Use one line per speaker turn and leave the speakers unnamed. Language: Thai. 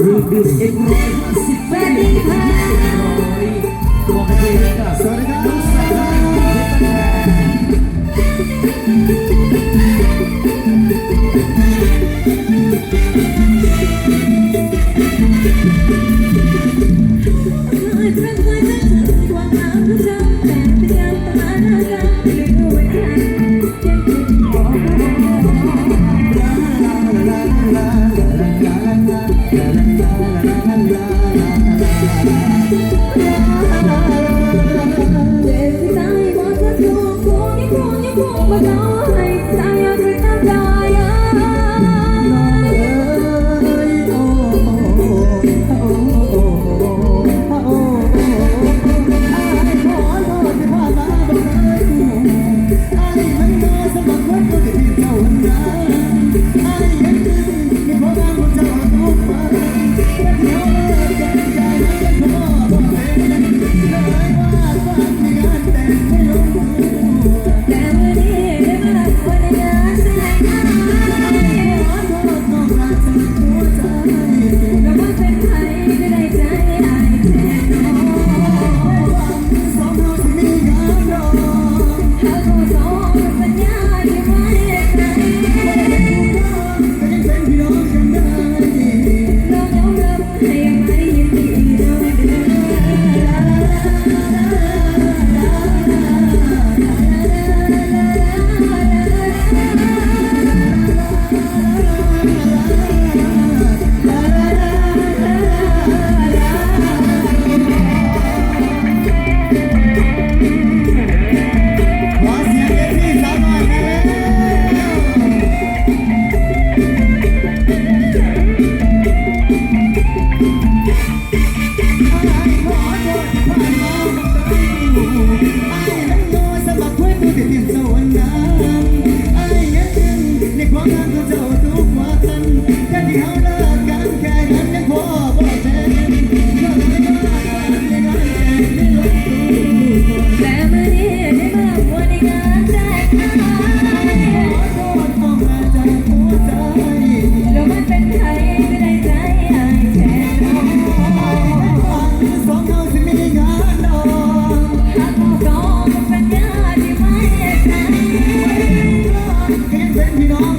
Ruby, it's Ruby, it's Ruby, it's Ruby, ดวงดีนะ
สวัสดีครับ
ลูกสาวลา
ลาลาลาลาลาลาลาลา Bye. you know